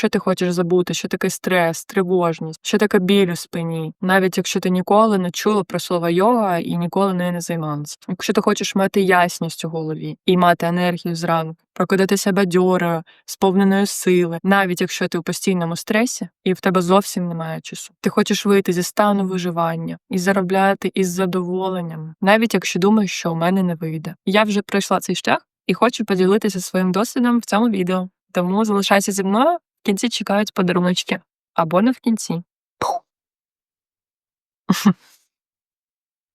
якщо ти хочеш забути, що таке стрес, тривожність, що таке біль у спині, навіть якщо ти ніколи не чула про слово йога і ніколи нею не займалася. Якщо ти хочеш мати ясність у голові і мати енергію зранку, прокидатися бадьорою, сповненою сили, навіть якщо ти у постійному стресі і в тебе зовсім немає часу. Ти хочеш вийти зі стану виживання і заробляти із задоволенням, навіть якщо думаєш, що у мене не вийде. Я вже пройшла цей шлях і хочу поділитися своїм досвідом в цьому відео. Тому залишайся зі мною, в кінці чекають подаруночки. Або не в кінці.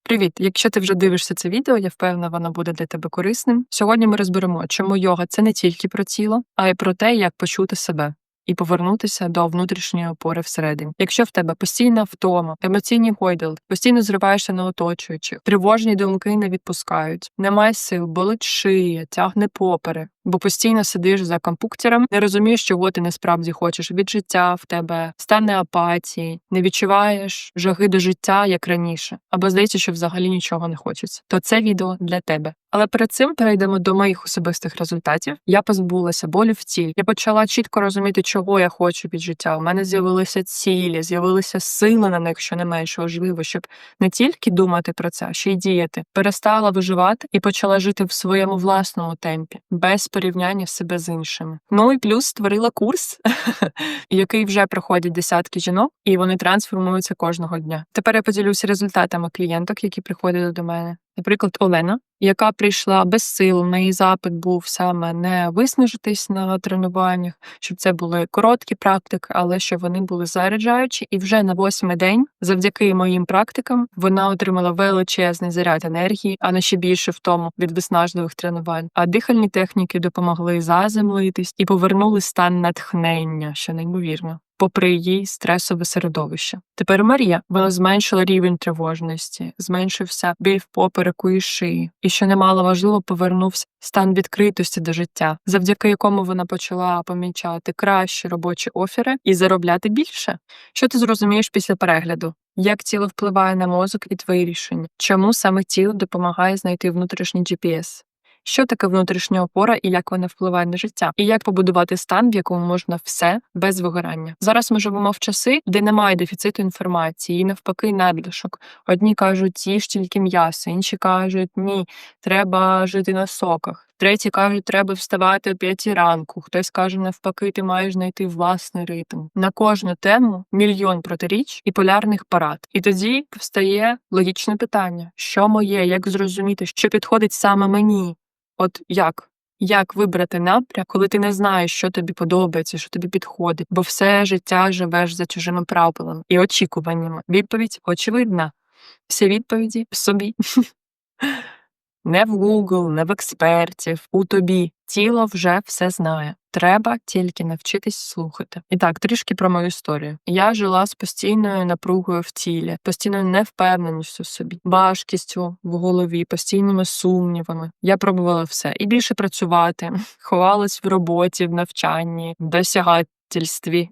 Привіт! Якщо ти вже дивишся це відео, я впевнена, воно буде для тебе корисним. Сьогодні ми розберемо, чому йога це не тільки про тіло, а й про те, як почути себе. І повернутися до внутрішньої опори всередині. Якщо в тебе постійна втома, емоційні гойдали, постійно зриваєшся на оточуючих, тривожні думки не відпускають, немає сил, болить шия, тягне поперек, бо постійно сидиш за компуктером, не розумієш, чого ти насправді хочеш від життя в тебе, стане апатії, не відчуваєш жаги до життя як раніше, або здається, що взагалі нічого не хочеться. То це відео для тебе. Але перед цим перейдемо до моїх особистих результатів. Я позбулася болю в тілі. Я почала чітко розуміти, чого я хочу від життя. У мене з'явилися цілі, з'явилися сили на них, що не менш важливо, щоб не тільки думати про це, а ще й діяти. Перестала виживати і почала жити в своєму власному темпі, без порівняння себе з іншими. Ну і плюс створила курс, який вже проходять десятки жінок, і вони трансформуються кожного дня. Тепер я поділюся результатами клієнток, які приходять до мене. Наприклад, Олена, яка прийшла без сил, в неї запит був саме не виснажитись на тренуваннях, щоб це були короткі практики, але щоб вони були заряджаючі. І вже на восьмий день, завдяки моїм практикам, вона отримала величезний заряд енергії, а не ще більше в тому від виснажливих тренувань. А дихальні техніки допомогли заземлитись і повернули стан натхнення, що неймовірно попри її стресове середовище. Тепер Марія вона зменшила рівень тривожності, зменшився біль в попереку і шиї, і що немало важливо, повернувся стан відкритості до життя, завдяки якому вона почала помічати кращі робочі офіри і заробляти більше. Що ти зрозумієш після перегляду? Як тіло впливає на мозок і твої рішення? Чому саме тіло допомагає знайти внутрішній GPS? Що таке внутрішня опора і як вона впливає на життя, і як побудувати стан, в якому можна все без вигорання. Зараз ми живемо в часи, де немає дефіциту інформації, і навпаки, надлишок. Одні кажуть, їж тільки м'ясо, інші кажуть, ні, треба жити на соках. Треті кажуть, треба вставати о п'ятій ранку. Хтось каже, навпаки, ти маєш знайти власний ритм. На кожну тему мільйон протиріч і полярних парад. І тоді встає логічне питання: що моє, як зрозуміти, що підходить саме мені, От як? Як вибрати напрям, коли ти не знаєш, що тобі подобається, що тобі підходить, бо все життя живеш за чужими правилами і очікуваннями. Відповідь очевидна. Всі відповіді в собі. Не в Google, не в експертів, у тобі. Тіло вже все знає. Треба тільки навчитись слухати. І так, трішки про мою історію. Я жила з постійною напругою в тілі, постійною невпевненістю в собі, важкістю в голові, постійними сумнівами. Я пробувала все і більше працювати, ховалась в роботі, в навчанні, в досягательстві.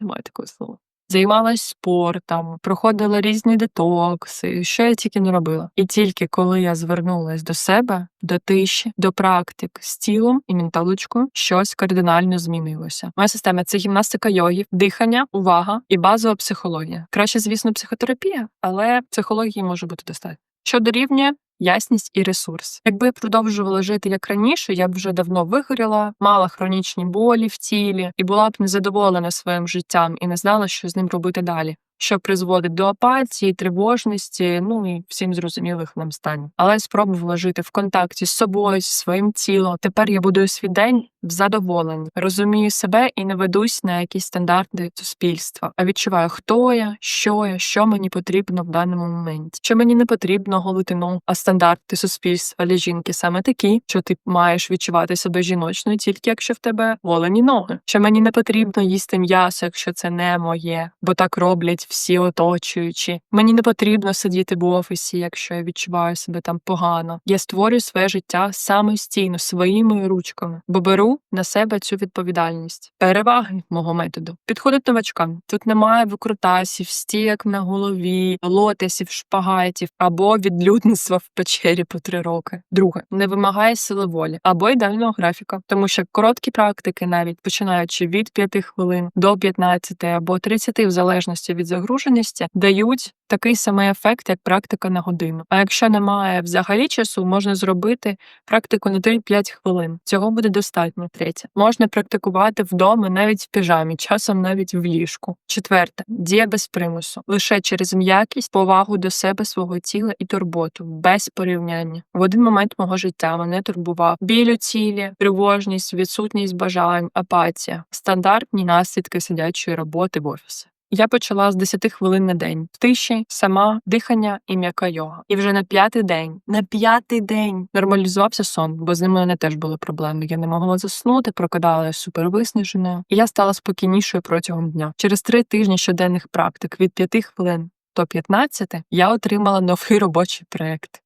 Немає такого слова займалась спортом, проходила різні детокси, що я тільки не робила. І тільки коли я звернулася до себе, до тиші, до практик з тілом і менталочкою, щось кардинально змінилося. Моя система це гімнастика йоги, дихання, увага і базова психологія. Краще, звісно, психотерапія, але психології може бути достатньо. Що дорівнює ясність і ресурс. Якби я продовжувала жити як раніше, я б вже давно вигоріла, мала хронічні болі в тілі і була б незадоволена своїм життям і не знала, що з ним робити далі що призводить до апатії, тривожності, ну і всім зрозумілих нам станів. Але спробувала жити в контакті з собою, зі своїм тілом. Тепер я будую свій день в задоволенні, розумію себе і не ведусь на якісь стандарти суспільства, а відчуваю, хто я, що я, що мені потрібно в даному моменті. Що мені не потрібно голити ногу, а стандарти суспільства для жінки саме такі, що ти маєш відчувати себе жіночною, тільки якщо в тебе голені ноги. Що мені не потрібно їсти м'ясо, якщо це не моє, бо так роблять всі оточуючі. Мені не потрібно сидіти в офісі, якщо я відчуваю себе там погано. Я створюю своє життя самостійно своїми ручками, бо беру на себе цю відповідальність. Переваги мого методу підходить новачкам. Тут немає викрутасів, стіяк на голові, лотесів, шпагатів або відлюдництва в печері по три роки. Друге, не вимагає сили волі або ідеального графіка, тому що короткі практики, навіть починаючи від 5 хвилин до 15 або 30, в залежності від загруженості, дають такий самий ефект, як практика на годину. А якщо немає взагалі часу, можна зробити практику на 3-5 хвилин. Цього буде достатньо. Третє можна практикувати вдома, навіть в піжамі, часом навіть в ліжку. Четверте дія без примусу, лише через м'якість, повагу до себе, свого тіла і турботу, без порівняння. В один момент мого життя мене турбував біль у тілі, тривожність, відсутність бажань, апатія, стандартні наслідки сидячої роботи в офісі. Я почала з 10 хвилин на день в тиші, сама дихання і м'яка йога. І вже на п'ятий день, на п'ятий день нормалізувався сон, бо з ним мене теж були проблеми. Я не могла заснути, прокидалася супервиснаженою, і я стала спокійнішою протягом дня. Через три тижні щоденних практик від 5 хвилин до 15 я отримала новий робочий проект.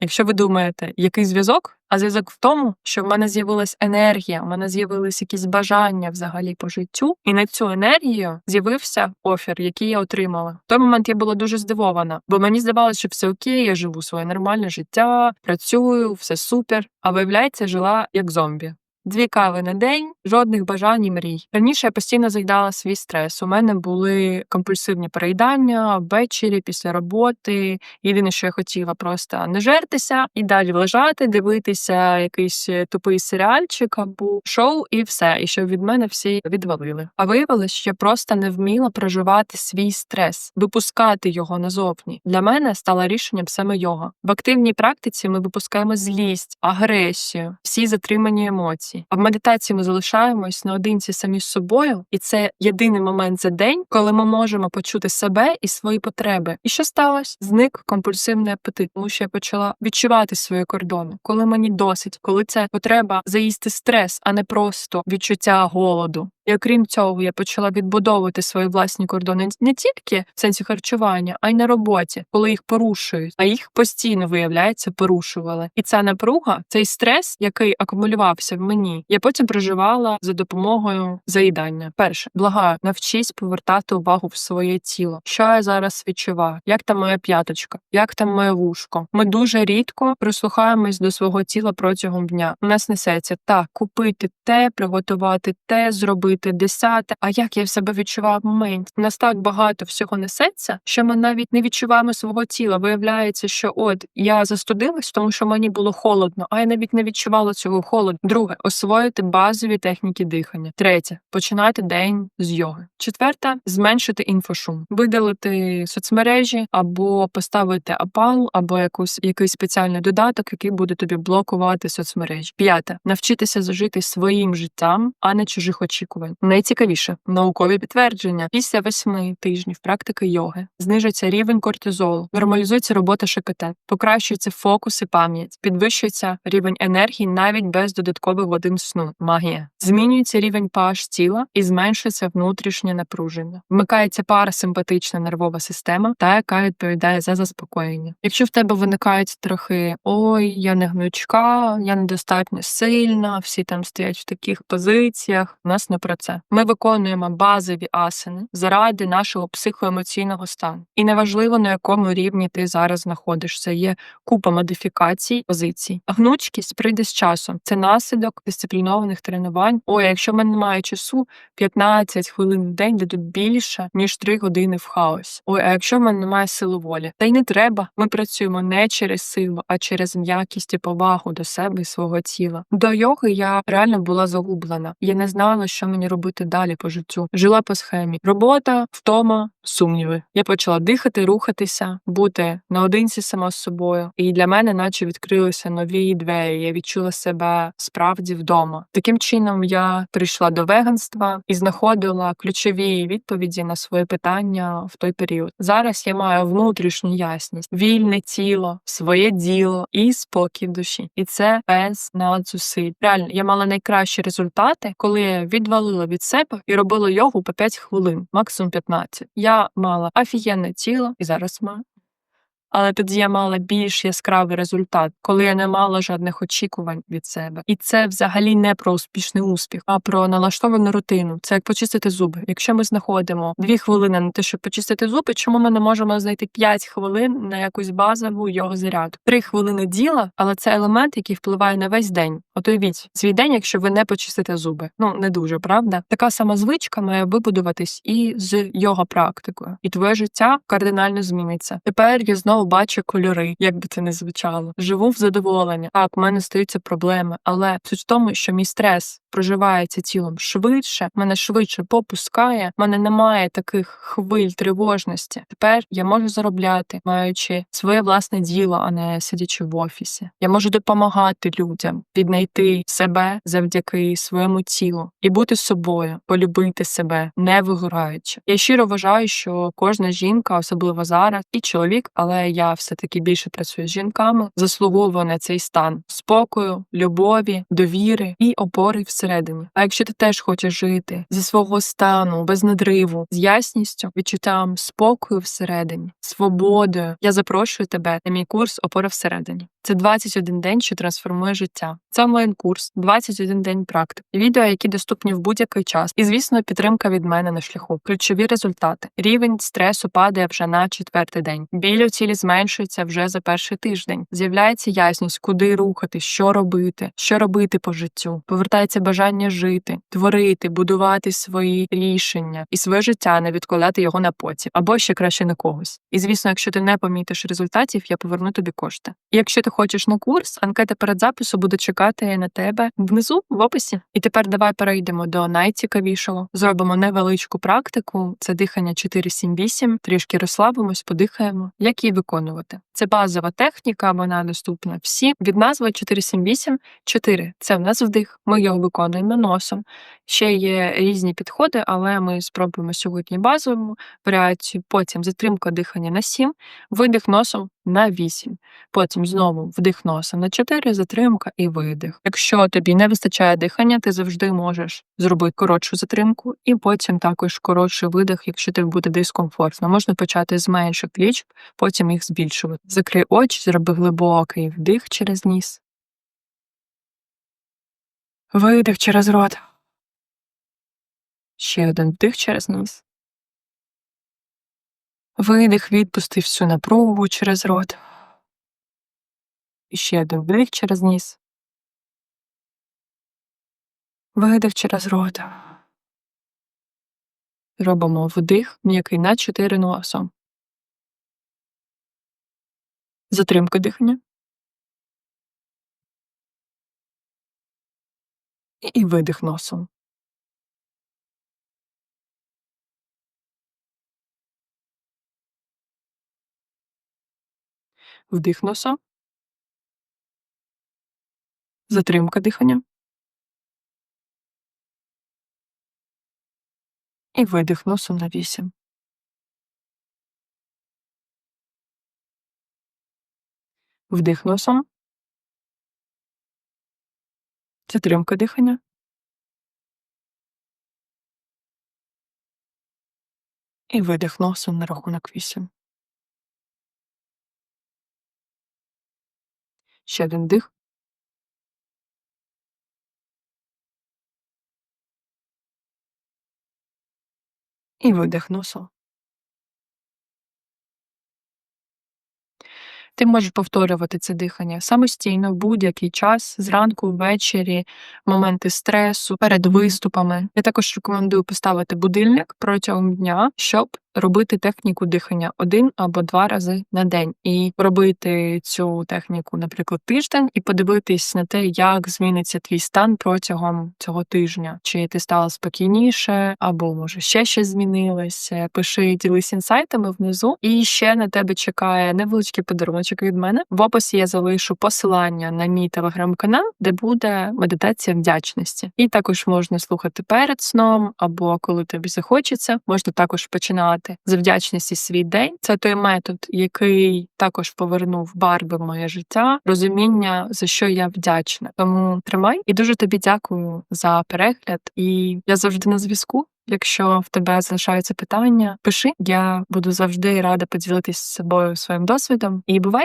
Якщо ви думаєте, який зв'язок, а зв'язок в тому, що в мене з'явилась енергія, в мене з'явились якісь бажання взагалі по життю, і на цю енергію з'явився офер, який я отримала. В той момент я була дуже здивована, бо мені здавалося, що все окей, я живу своє нормальне життя, працюю, все супер. А виявляється, жила як зомбі. Дві кави на день, жодних бажань і мрій. Раніше я постійно заїдала свій стрес. У мене були компульсивні переїдання ввечері після роботи. Єдине, що я хотіла, просто не жертися і далі лежати, дивитися якийсь тупий серіальчик або шоу, і все. І щоб від мене всі відвалили. А виявилось, що я просто не вміла проживати свій стрес, випускати його назовні. Для мене стало рішенням саме йога. В активній практиці ми випускаємо злість, агресію, всі затримані емоції. А в медитації ми залишаємось наодинці самі з собою, і це єдиний момент за день, коли ми можемо почути себе і свої потреби. І що сталося? Зник компульсивний апетит, тому що я почала відчувати свої кордони, коли мені досить, коли це потреба заїсти стрес, а не просто відчуття голоду. І окрім цього, я почала відбудовувати свої власні кордони не тільки в сенсі харчування, а й на роботі, коли їх порушують, а їх постійно виявляється, порушували. І ця напруга, цей стрес, який акумулювався в мені, я потім проживала за допомогою заїдання. Перше, благаю, навчись повертати увагу в своє тіло. Що я зараз відчуваю? Як там моя п'яточка? Як там моє вушко? Ми дуже рідко прислухаємось до свого тіла протягом дня. У нас несеться так, купити те, приготувати те, зробити робити десяте. А як я в себе відчував? У нас так багато всього несеться, що ми навіть не відчуваємо свого тіла. Виявляється, що от я застудилась, тому що мені було холодно, а я навіть не відчувала цього холоду. Друге освоїти базові техніки дихання. Третє починати день з йоги. Четверте зменшити інфошум, видалити соцмережі або поставити апал, або якусь якийсь спеціальний додаток, який буде тобі блокувати соцмережі. П'яте навчитися зажити своїм життям, а не чужих очікувань рівень. Найцікавіше наукові підтвердження після восьми тижнів практики йоги знижується рівень кортизолу, нормалізується робота ШКТ, покращується фокус і пам'ять, підвищується рівень енергії навіть без додаткових годин сну. Магія змінюється рівень pH тіла і зменшується внутрішнє напруження. Вмикається парасимпатична нервова система, та яка відповідає за заспокоєння. Якщо в тебе виникають трохи ой, я не гнучка, я недостатньо сильна, всі там стоять в таких позиціях. У нас не про це. Ми виконуємо базові асини заради нашого психоемоційного стану. І неважливо на якому рівні ти зараз знаходишся. Є купа модифікацій, позицій. Гнучкість прийде з часом. Це наслідок дисциплінованих тренувань. Ой, якщо в мене немає часу, 15 хвилин в день де тут більше ніж 3 години в хаосі. Ой, а якщо в мене немає сили волі, та й не треба. Ми працюємо не через силу, а через м'якість і повагу до себе і свого тіла. До йоги я реально була загублена. Я не знала, що мені робити далі по життю. Жила по схемі. Робота, втома, сумніви. Я почала дихати, рухатися, бути наодинці сама з собою. І для мене, наче відкрилися нові двері. Я відчула себе справді вдома. Таким чином я прийшла до веганства і знаходила ключові відповіді на свої питання в той період. Зараз я маю внутрішню ясність, вільне тіло, своє діло і спокій в душі. І це без надзусиль. Реально, я мала найкращі результати, коли я відвалила відвалила від себе і робила йогу по 5 хвилин, максимум 15. Я мала офігенне тіло і зараз маю. але тоді я мала більш яскравий результат, коли я не мала жодних очікувань від себе. І це взагалі не про успішний успіх, а про налаштовану рутину. Це як почистити зуби. Якщо ми знаходимо дві хвилини на те, щоб почистити зуби, чому ми не можемо знайти 5 хвилин на якусь базову його заряд? Три хвилини діла, але це елемент, який впливає на весь день. От уявіть, свій день, якщо ви не почистите зуби. Ну не дуже правда. Така сама звичка має вибудуватись і з йога практикою, і твоє життя кардинально зміниться. Тепер я знову бачу кольори, як би це не звучало. Живу в задоволенні. Так, в мене стаються проблеми, але суть в тому, що мій стрес проживається тілом швидше, мене швидше попускає. в Мене немає таких хвиль тривожності. Тепер я можу заробляти, маючи своє власне діло, а не сидячи в офісі. Я можу допомагати людям віднайти себе завдяки своєму тілу і бути собою, полюбити себе, не вигораючи. Я щиро вважаю, що кожна жінка, особливо зараз, і чоловік, але я все таки більше працюю з жінками, заслуговує на цей стан спокою, любові, довіри і опори всередині. А якщо ти теж хочеш жити зі свого стану, без надриву, з ясністю, відчуттям спокою всередині, свободою, я запрошую тебе на мій курс Опора всередині. Це 21 день, що трансформує життя. Це онлайн-курс, 21 день практик, відео, які доступні в будь-який час, і звісно, підтримка від мене на шляху. Ключові результати: рівень стресу падає вже на четвертий день. Біль у тілі зменшується вже за перший тиждень. З'являється ясність, куди рухати, що робити, що робити по життю. Повертається бажання жити, творити, будувати свої рішення і своє життя, не відкладати його на потім, або ще краще на когось. І звісно, якщо ти не помітиш результатів, я поверну тобі кошти. І якщо ти хочеш на курс, анкета перед запису буде чекати на тебе внизу в описі. І тепер давай перейдемо до найцікавішого. Зробимо невеличку практику. Це дихання 4-7-8, Трішки розслабимось, подихаємо. Як її виконувати? Це базова техніка, вона доступна всі. Від назви 4-7-8. 4 – це в нас вдих. Ми його виконуємо носом. Ще є різні підходи, але ми спробуємо сьогодні базову варіацію. Потім затримка дихання на 7, видих носом на 8. Потім знову вдих носом на 4, затримка і видих. Якщо тобі не вистачає дихання, ти завжди можеш зробити коротшу затримку, і потім також коротший видих, якщо тобі буде дискомфортно. Можна почати з менших лічб, потім їх збільшувати. Закрий очі, зроби глибокий вдих через ніс. Видих через рот. Ще один вдих через ніс. Видих, відпустив всю напругу через рот. І ще один вдих через ніс. Видих через рот. Робимо вдих, м'який на 4 носом. Затримка дихання. І видих носом. Вдих носом. Затримка дихання. І видих носом на 8. Вдих носом. Затримка дихання. І видих носом на рахунок 8. Ще один дих. І видих носом. Ти можеш повторювати це дихання самостійно в будь-який час, зранку, ввечері, моменти стресу, перед виступами. Я також рекомендую поставити будильник протягом дня, щоб робити техніку дихання один або два рази на день, і робити цю техніку, наприклад, тиждень, і подивитись на те, як зміниться твій стан протягом цього тижня, чи ти стала спокійніше, або може ще щось змінилося. Пиши ділись інсайтами внизу, і ще на тебе чекає невеличкий подарунок від мене. В описі я залишу посилання на мій телеграм-канал, де буде медитація вдячності, і також можна слухати перед сном, або коли тобі захочеться, можна також починати проживати з вдячності свій день. Це той метод, який також повернув барби в моє життя, розуміння за що я вдячна. Тому тримай і дуже тобі дякую за перегляд. І я завжди на зв'язку. Якщо в тебе залишаються питання, пиши. Я буду завжди рада поділитися з собою своїм досвідом. І бувай!